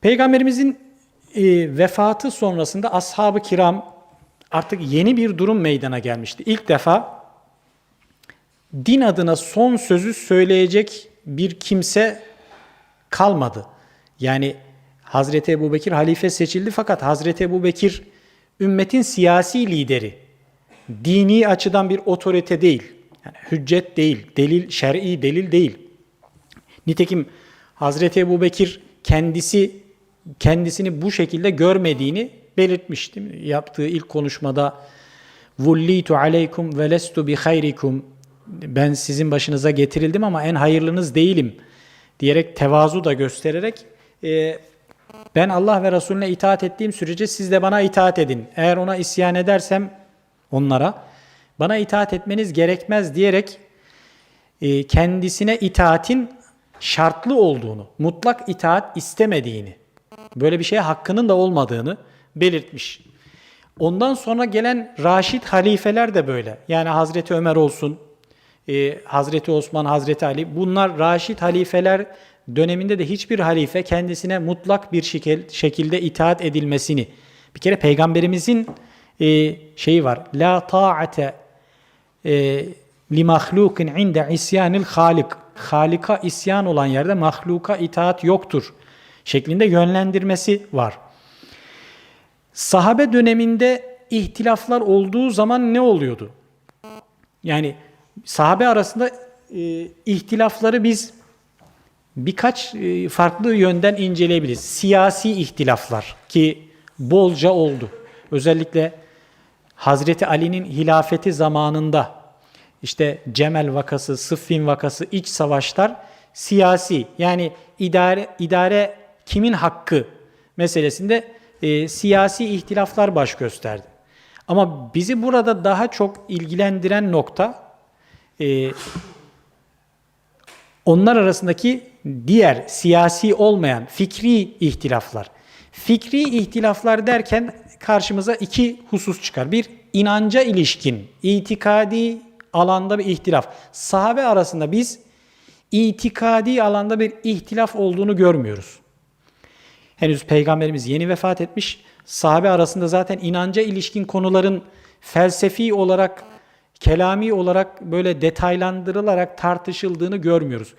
Peygamberimizin e, vefatı sonrasında ashab-ı kiram artık yeni bir durum meydana gelmişti. İlk defa din adına son sözü söyleyecek bir kimse kalmadı. Yani Hazreti Ebubekir halife seçildi fakat Hazreti Ebubekir ümmetin siyasi lideri. Dini açıdan bir otorite değil. Yani hüccet değil, delil, şer'i delil değil. Nitekim Hazreti Ebubekir kendisi kendisini bu şekilde görmediğini belirtmişti. Yaptığı ilk konuşmada Vullitu aleykum ve lestu bi hayrikum ben sizin başınıza getirildim ama en hayırlınız değilim diyerek tevazu da göstererek e, ben Allah ve Resulüne itaat ettiğim sürece siz de bana itaat edin. Eğer ona isyan edersem onlara bana itaat etmeniz gerekmez diyerek e, kendisine itaatin şartlı olduğunu, mutlak itaat istemediğini, böyle bir şeye hakkının da olmadığını belirtmiş. Ondan sonra gelen Raşid halifeler de böyle. Yani Hazreti Ömer olsun, e, Hazreti Osman, Hazreti Ali bunlar Raşid halifeler döneminde de hiçbir halife kendisine mutlak bir şekil, şekilde itaat edilmesini bir kere peygamberimizin e, şeyi var. La ta'ate e, li mahlukin inde isyanil halik. Halika isyan olan yerde mahluka itaat yoktur şeklinde yönlendirmesi var. Sahabe döneminde ihtilaflar olduğu zaman ne oluyordu? Yani sahabe arasında e, ihtilafları biz birkaç e, farklı yönden inceleyebiliriz. Siyasi ihtilaflar ki bolca oldu. Özellikle Hazreti Ali'nin hilafeti zamanında işte Cemel vakası, Sıffin vakası, iç savaşlar siyasi yani idare idare kimin hakkı meselesinde e, siyasi ihtilaflar baş gösterdi. Ama bizi burada daha çok ilgilendiren nokta e, onlar arasındaki diğer siyasi olmayan fikri ihtilaflar. Fikri ihtilaflar derken karşımıza iki husus çıkar. Bir, inanca ilişkin, itikadi alanda bir ihtilaf. Sahabe arasında biz itikadi alanda bir ihtilaf olduğunu görmüyoruz. Henüz peygamberimiz yeni vefat etmiş. Sahabe arasında zaten inanca ilişkin konuların felsefi olarak, kelami olarak böyle detaylandırılarak tartışıldığını görmüyoruz.